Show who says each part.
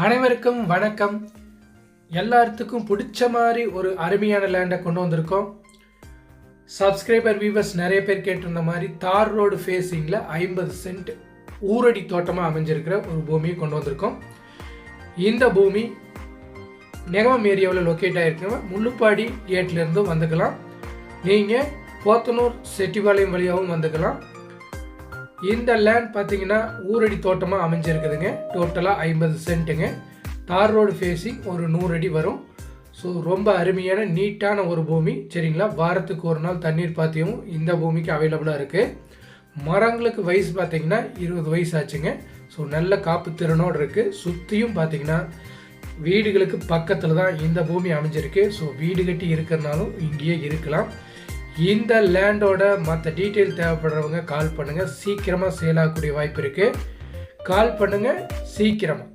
Speaker 1: அனைவருக்கும் வணக்கம். எல்லாத்துக்கும் பிடிச்ச மாதிரி ஒரு அருமையான லேண்டை கொண்டு வந்திருக்கோம். சப்ஸ்கிரைபர் வியூவர்ஸ் நிறைய பேர் கேட்டிருந்த மாதிரி தார் ரோடு ஃபேஸிங்கில் ஐம்பது சென்ட் ஊரடி தோட்டமாக அமைஞ்சிருக்கிற ஒரு பூமியை கொண்டு வந்திருக்கோம். இந்த பூமி நெகமம் ஏரியாவில் லொக்கேட் ஆகிருக்கோம் முள்ளுப்பாடி கேட்லேருந்தும் வந்துக்கலாம். நீங்கள் போத்தனூர் செட்டிபாளையம் வழியாகவும் வந்துக்கலாம். இந்த லேண்ட் பார்த்தீங்கன்னா ஊரடி தோட்டமாக அமைஞ்சிருக்குதுங்க. டோட்டலாக ஐம்பது சென்ட்டுங்க தார் ரோடு ஃபேஸிங் ஒரு நூறு அடி வரும். ஸோ ரொம்ப அருமையான நீட்டான ஒரு பூமி. சரிங்களா? வாரத்துக்கு ஒரு நாள் தண்ணீர் பாத்தியமும் இந்த பூமிக்கு அவைலபிளாக இருக்குது மரங்களுக்கு வயசு பார்த்தீங்கன்னா இருபது வயசு ஆச்சுங்க. ஸோ நல்ல காப்பு திறனோடு இருக்குது சுற்றியும் பார்த்தீங்கன்னா வீடுகளுக்கு பக்கத்தில் தான் இந்த பூமி அமைஞ்சிருக்கு. ஸோ வீடு கட்டி இருக்கிறனாலும் இங்கேயே இருக்கலாம். இந்த லேண்டோட மற்ற டீட்டெயில் தேவைப்படுறவங்க கால் பண்ணுங்கள் சீக்கிரமாக சேல் ஆகக்கூடிய வாய்ப்பு இருக்குது கால் பண்ணுங்கள் சீக்கிரமாக